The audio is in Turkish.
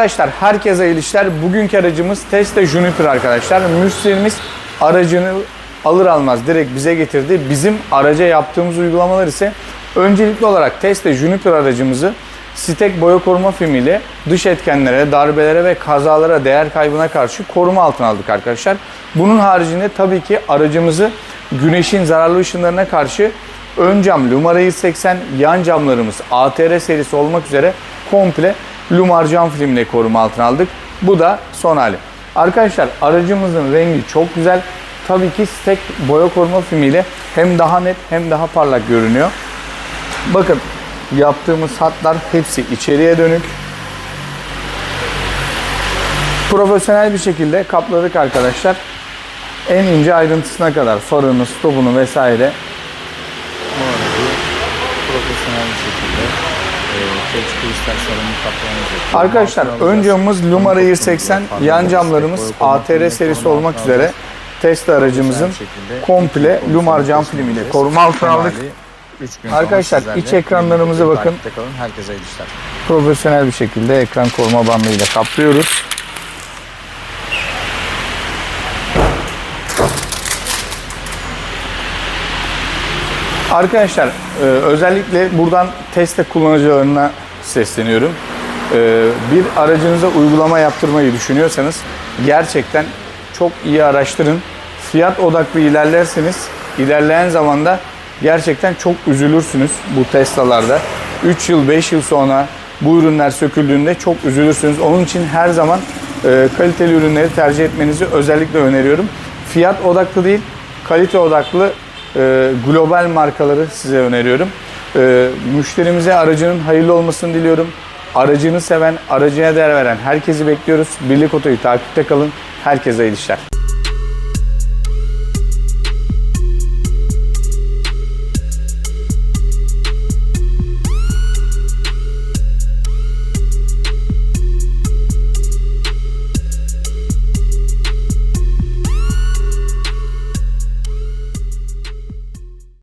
Arkadaşlar herkese iyi işler. Bugünkü aracımız Tesla Juniper arkadaşlar. Müşterimiz aracını alır almaz direkt bize getirdi. Bizim araca yaptığımız uygulamalar ise öncelikli olarak Tesla Juniper aracımızı Stek boya koruma filmiyle dış etkenlere, darbelere ve kazalara, değer kaybına karşı koruma altına aldık arkadaşlar. Bunun haricinde tabii ki aracımızı güneşin zararlı ışınlarına karşı ön cam Lumara 180, yan camlarımız ATR serisi olmak üzere komple Lumar cam filmle koruma altına aldık. Bu da son hali. Arkadaşlar aracımızın rengi çok güzel. Tabii ki Stek boya koruma filmiyle hem daha net hem daha parlak görünüyor. Bakın yaptığımız hatlar hepsi içeriye dönük. Profesyonel bir şekilde kapladık arkadaşlar. En ince ayrıntısına kadar farını, stopunu vesaire profesyonel bir şekilde e, yapıyor. Arkadaşlar ön camımız 180, kapımızı yan camlarımız ATR serisi olmak üzere Tesla aracımızın komple Lumar cam filmiyle koruma altına aldık. Arkadaşlar, iç ekranlarımıza bakın. Profesyonel bir şekilde ekran koruma bandıyla kaplıyoruz. Arkadaşlar e, özellikle buradan Tesla kullanıcılarına sesleniyorum. E, Bir aracınıza uygulama yaptırmayı düşünüyorsanız gerçekten çok iyi araştırın. Fiyat odaklı ilerlerseniz ilerleyen zamanda gerçekten çok üzülürsünüz bu Tesla'larda. 3 yıl 5 yıl sonra bu ürünler söküldüğünde çok üzülürsünüz. Onun için her zaman e, kaliteli ürünleri tercih etmenizi özellikle öneriyorum. Fiyat odaklı değil, kalite odaklı e, global markaları size öneriyorum. E, müşterimize aracının hayırlı olmasını diliyorum. Aracını seven, aracına değer veren herkesi bekliyoruz. Birlik Oto'yu takipte kalın. Herkese iyi işler.